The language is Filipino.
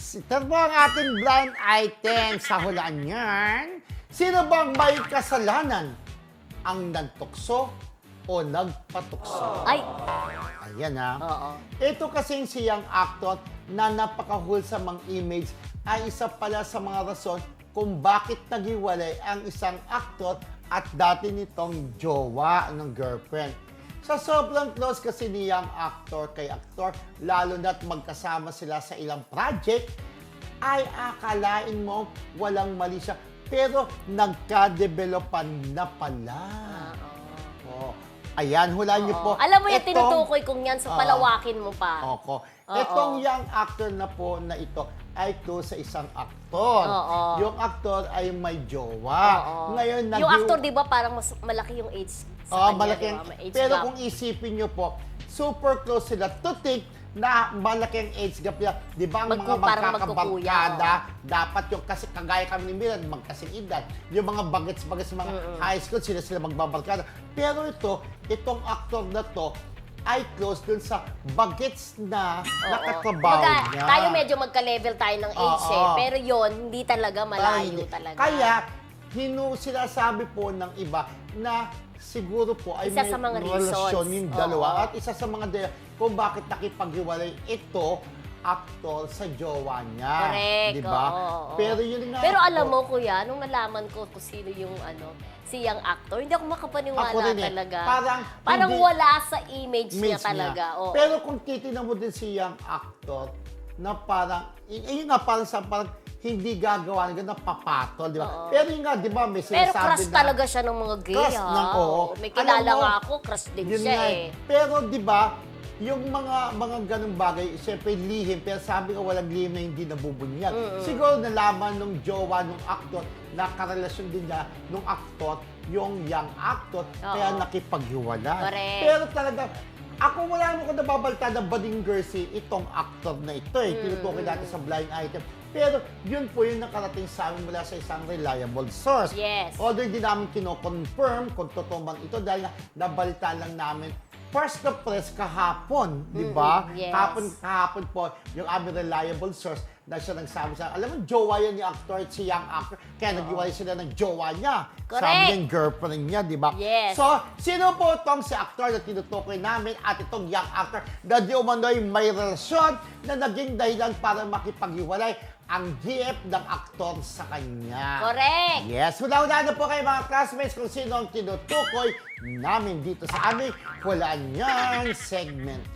Ito po ang ating blind item sa hulaan niyan. Sino bang may kasalanan? Ang nagtukso o nagpatukso? Ay, Ayan ha. oo. Ito kasing siyang actor na napakahulsamang image ay isa pala sa mga rason kung bakit nagiwalay ang isang actor at dati nitong jowa ng girlfriend. Sa sobrang close kasi niyang actor kay actor, lalo na't magkasama sila sa ilang project, ay akalain mo walang mali siya. Pero nagka-developan na pala. Oh. Ayan, hulaan niyo po. Oo. Alam mo yung Etong- tinutukoy kong yan, so Oo. palawakin mo pa. Oko. Oo. Itong young actor na po na ito ay close sa isang aktor. Oo. Yung aktor ay may jowa. Oo. Ngayon, yung nag- actor, di ba, parang mas malaki yung age sa Oo, kanya, malaki. di ang- ba? May age Pero gap. kung isipin nyo po, super close sila to think na malaki ang age gap nila. Di ba ang Magku- mga parang magkakabarkada, dapat yung kasi kagaya kami ni Miran, magkasing edad. Yung mga bagets-bagets, mga high school, sila sila magbabarkada. Pero ito, itong actor na to, ay close dun sa bagets na nakatrabaho Kumbaga, niya. tayo medyo magka-level tayo ng age Oo. eh. Pero yon hindi talaga malayo hindi. talaga. Kaya, hinu sinasabi po ng iba na siguro po ay Isa may sa mga relasyon reasons. yung dalawa. Oo. At isa sa mga dahilan kung bakit nakipaghiwalay ito actor sa jowa niya. Correct. Di ba? oo, oo. Pero yun nga Pero alam mo, kuya, nung nalaman ko kung sino yung ano, siyang actor, hindi ako makapaniwala Ako rin eh. talaga. Parang Parang hindi- wala sa image, niya image talaga. Oo. Pero kung titignan mo din si young actor, na parang, y- yun nga, parang sa parang hindi gagawa ng ganun, papatol, di ba? Oo. Pero yun nga, di ba, may Pero sinasabi crush na, talaga siya ng mga gay, Crush ha? ng- oo. May kilala mo, nga ako, crush din Yun siya nga eh. Pero di ba, yung mga mga ganung bagay, siyempre lihim, pero sabi ko walang lihim na hindi nabubunyag. Siguro nalaman nung jowa nung aktor, na karelasyon din niya nung aktor, yung young actor, kaya Oo. nakipaghiwalay. Correct. Pero talaga, ako wala naman ko nababalta na bading si itong actor na ito eh. Mm, Tinutukoy natin sa blind item. Pero yun po yung nakarating sa amin mula sa isang reliable source. Yes. Although hindi namin kino-confirm kung totoo man ito dahil na, nabalita lang namin first na press kahapon, di ba? Mm-mm, yes. Kahapon, kahapon po, yung aming reliable source na siya nagsabi sa, alam mo, jowa yan ni actor at si young actor, kaya nag-iwalay sila ng jowa niya. Correct. Sabi niya yung girlfriend niya, di ba? Yes. So, sino po itong si actor na tinutukoy namin at itong young actor na di umano'y may relasyon na naging dahilan para makipaghiwalay ang GF ng aktor sa kanya. Correct. Yes, hula-hula na po kayo mga classmates kung sino ang tinutukoy namin dito sa aming Hulaan Yan segment.